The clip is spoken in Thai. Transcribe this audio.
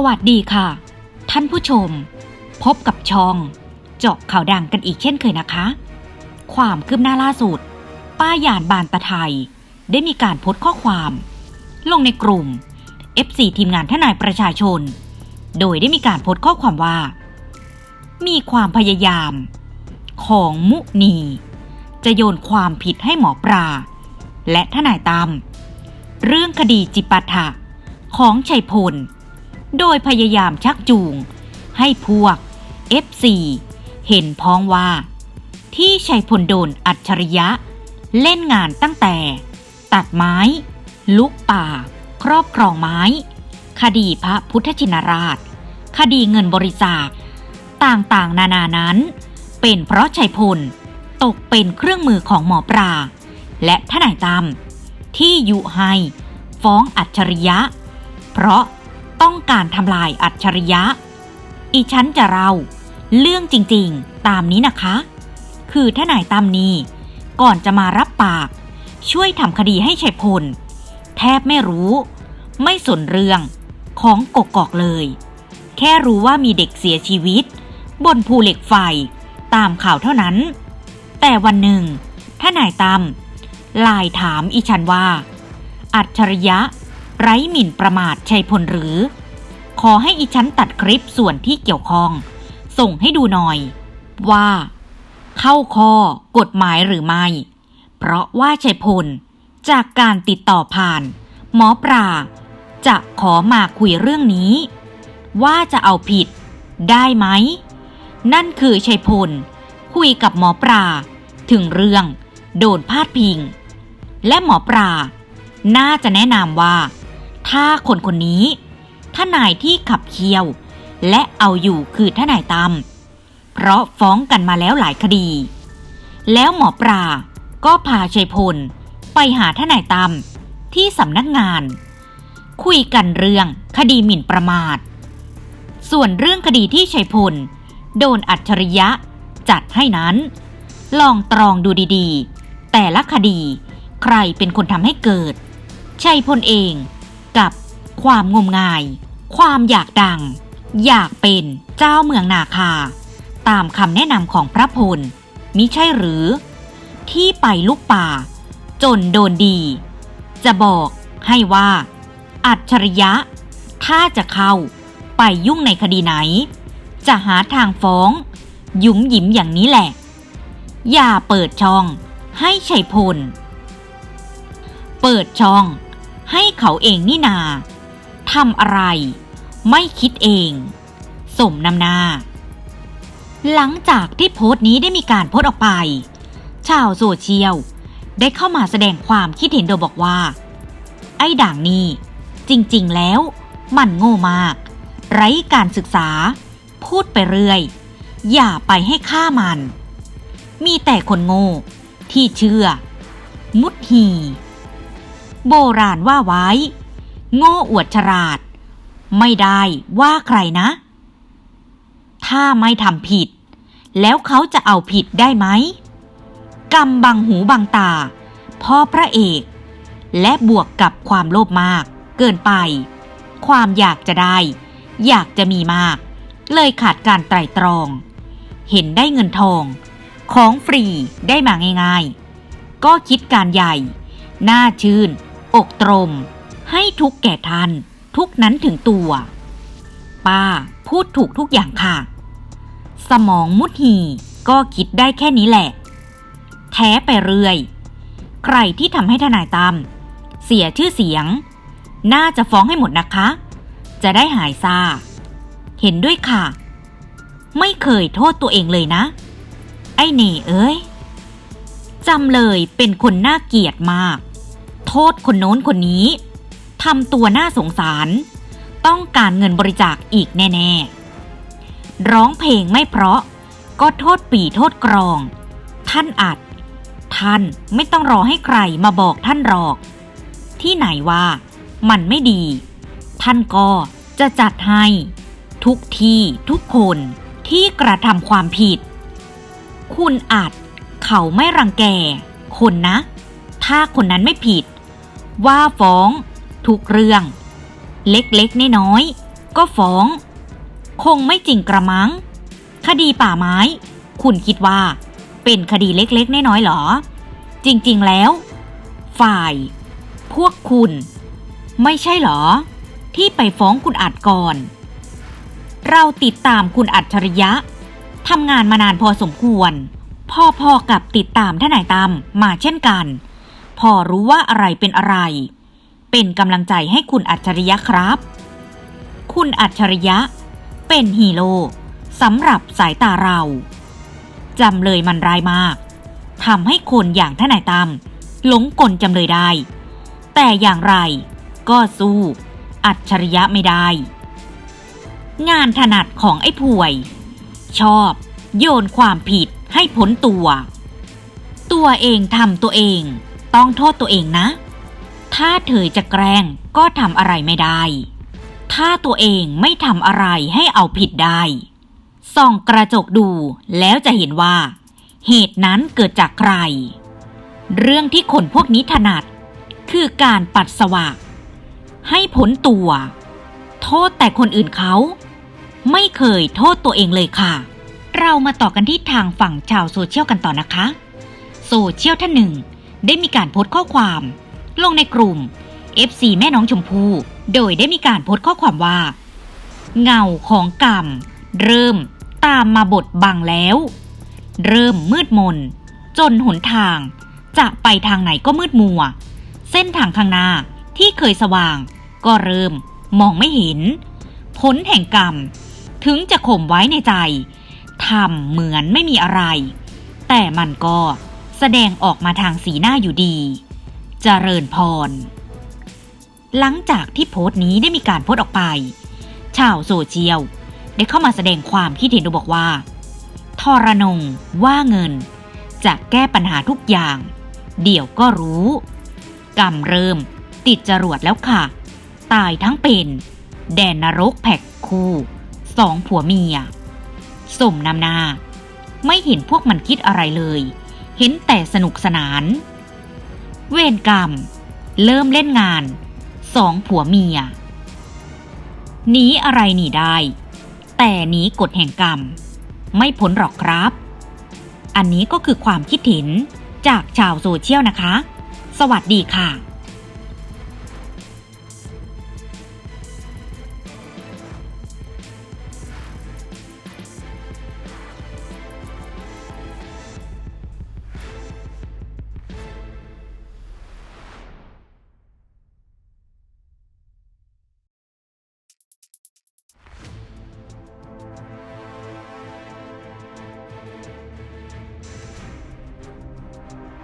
สวัสดีค่ะ ท่านผู้ชม พบกับช่อง เจาะข่าวดังกันอีกเช่นเคยนะคะ ความคืบหน้าล่าสุด ป้ายานบานตะไทย ได้มีการโพสต์ข้อความ ลงในกลุ่ม FC ทีมงานทนายประชาชน โดยได้มีการโพสต์ข้อความว่า มีความพยายาม ของมุนี จะโยนความผิดให้หมอปลาและทนายตาม เรื่องคดีจิปาถะของชัยพล โดยพยายามชักจูง ให้พวก FC เห็นพ้องว่า ที่ชัยพลโดนอัจฉริยะ เล่นงานตั้งแต่ ตัดไม้ ลุกป่า ครอบครองไม้ คดีพระพุทธชินราช คดีเงินบริจาค ต่างๆ นานานั้น เป็นเพราะชัยพล ตกเป็นเครื่องมือของหมอปลาและทนายตั้มที่ยุให้ฟ้องอัจฉริยะ เพราะ ต้องการทำลายอัจฉริยะ อีฉันจะเล่าเรื่องจริงๆ ตามนี้นะคะ คือทนายตั้มนี้ ก่อนจะมารับปาก ช่วยทำคดีให้ชัยพล แทบไม่รู้ ไม่สนเรื่องของกกอกเลย แค่รู้ว่ามีเด็กเสียชีวิต บนภูเหล็กไฟตามข่าวเท่านั้น แต่วันหนึ่งทนายตั้มไลายถามอีฉันว่า อัจฉริยะ ไร้หมิ่นประมาทชัยพลหรือ ขอให้อีฉันตัดคลิปส่วนที่เกี่ยวข้อง ส่งให้ดูหน่อย ว่า เข้าข้อกฎหมายหรือไม่ เพราะว่าชัยพล จากการติดต่อผ่าน หมอปลาจะขอมาคุยเรื่องนี้ ว่าจะเอาผิด ได้ไหม นั่นคือชัยพล คุยกับหมอปลาถึงเรื่อง โดนพาดพิง และหมอปลาน่าจะแนะนำว่า ถ้าคนคนนี้ทนายที่ขับเคี่ยว และเอาอยู่คือทนายตั้มเพราะฟ้องกันมาแล้วหลายคดี แล้วหมอปลาก็พาชัยพล ไปหาทนายตั้มที่สำนักงาน คุยกันเรื่องคดีหมิ่นประมาท ส่วนเรื่องคดีที่ชัยพล โดนอัจฉริยะจัดให้นั้น ลองตรองดูดีๆ แต่ละคดีใครเป็นคนทำให้เกิด ชัยพลเอง กับความงมงาย ความอยากดัง อยากเป็นเจ้าเมืองนาคา ตามคำแนะนำของพระพลมิใช่หรือ ที่ไปลุกป่า จนโดนดี จะบอกให้ว่า อัจฉริยะ ถ้าจะเข้าไปยุ่งในคดีไหน จะหาทางฟ้อง ยุมหยิมอย่างนี้แหละ อย่าเปิดช่องให้ชัยพล เปิดช่อง ให้เขาเองนี่นาทำอะไร ไม่คิดเอง สมนำหน้า หลังจากที่โพสต์นี้ได้มีการโพสต์ออกไป ชาวโซเชียลได้เข้ามาแสดงความคิดเห็นโดยบอกว่า ไอ้ด่างนี่จริงๆแล้ว มันโง่มาก ไร้การศึกษา พูดไปเรื่อย อย่าไปให้ฆ่ามัน มีแต่คนโง่ที่เชื่อ มุดหี โบราณว่าไว้ โง่อวดฉลาด ไม่ได้ว่าใครนะ ถ้าไม่ทำผิด แล้วเขาจะเอาผิดได้ไหมกรรมบังหูบังตา พ่อพระเอก และบวกกับความโลภมาก เกินไป ความอยากจะได้ อยากจะมีมาก เลยขาดการไตร่ตรอง เห็นได้เงินทอง ของฟรีได้มาง่าย ๆ ก็คิดการใหญ่หน้าชื่น อกตรม ให้ทุกแก่ท่าน ทุกนั้นถึงตัว ป้าพูดถูกทุกอย่างค่ะ สมองมุดหีก็คิดได้แค่นี้แหละ แท้ไปเรื่อย ใครที่ทำให้ทนายตั้มเสียชื่อเสียง น่าจะฟ้องให้หมดนะคะ จะได้หายซาเห็นด้วยค่ะ ไม่เคยโทษตัวเองเลยนะ ไอ้เน่เอ้ยจำเลยเป็นคนน่าเกลียดมาก โทษคนโน้นคนนี้ทำตัวน่าสงสาร ต้องการเงินบริจาคอีกแน่ๆ ร้องเพลงไม่เพราะ ก็โทษปีโทษกรอง ท่านอัด ท่านไม่ต้องรอให้ใครมาบอกท่านหรอก ที่ไหนว่า มันไม่ดี ท่านก็จะจัดให้ ทุกที่ทุกคนที่กระทำความผิด คุณอาจเขาไม่รังแก คนนะ ถ้าคนนั้นไม่ผิด ว่าฟ้อง ทุกเรื่อง เล็กๆน้อยๆก็ฟ้อง คงไม่จริงกระมัง คดีป่าไม้ คุณคิดว่า เป็นคดีเล็กๆน้อยๆหรอ จริงๆแล้ว ฝ่าย พวกคุณ ไม่ใช่หรอ ที่ไปฟ้องคุณอัดก่อน เราติดตามคุณอัจฉริยะทำงานมานานพอสมควร พอๆกับติดตามทนายตามมาเช่นกัน พอรู้ว่าอะไรเป็นอะไร เป็นกำลังใจให้คุณอัจฉริยะครับ คุณอัจฉริยะ เป็นฮีโร่สำหรับสายตาเราจำเลยมันร้ายมากทำให้คนอย่างทนายตามหลงกลจำเลยได้ แต่อย่างไรก็สู้ อัจฉริยะไม่ได้ งานถนัดของไอ้ป่วย ชอบโยนความผิดให้พ้นตัว ตัวเองทำตัวเอง ต้องโทษตัวเองนะ ถ้าเธอจะแกล้งก็ทำอะไรไม่ได้ ถ้าตัวเองไม่ทำอะไรให้เอาผิดได้ ส่องกระจกดูแล้วจะเห็นว่า เหตุนั้นเกิดจากใคร เรื่องที่คนพวกนี้ถนัด คือการปัดสวะให้พ้นตัว โทษแต่คนอื่นเขา ไม่เคยโทษตัวเองเลยค่ะ เรามาต่อกันที่ทางฝั่งชาวโซเชียลกันต่อนะคะ โซเชียลท่านหนึ่ง ได้มีการโพสต์ข้อความ ลงในกลุ่ม FC แม่น้องชมพู่โดยได้มีการโพสต์ข้อความว่า เงาของกรรม เริ่มตามมาบดบังแล้ว เริ่มมืดมน จนหนทาง จะไปทางไหนก็มืดมัว เส้นทางข้างหน้าที่เคยสว่าง ก็เริ่มมองไม่เห็น ผลแห่งกรรม ถึงจะข่มไว้ในใจทำเหมือนไม่มีอะไร แต่มันก็ แสดงออกมาทางสีหน้าอยู่ดีเจริญพร หลังจากที่โพสต์นี้ได้มีการโพสต์ออกไป ชาวโซเชียลได้เข้ามาแสดงความคิดเห็นโดยบอกว่า ทรนงว่าเงิน จะแก้ปัญหาทุกอย่าง เดี๋ยวก็รู้กรรมเริ่ม ติดจรวดแล้วค่ะ ตายทั้งเป็น แดนนรกแพ็กคู่สองผัวเมียสมนำนา ไม่เห็นพวกมันคิดอะไรเลย เห็นแต่สนุกสนาน เวรกรรม เริ่มเล่นงาน สองผัวเมียหนีอะไรหนีได้ แต่หนีกฎแห่งกรรม ไม่พ้นหรอกครับ อันนี้ก็คือความคิดเห็นจากชาวโซเชียลนะคะ สวัสดีค่ะ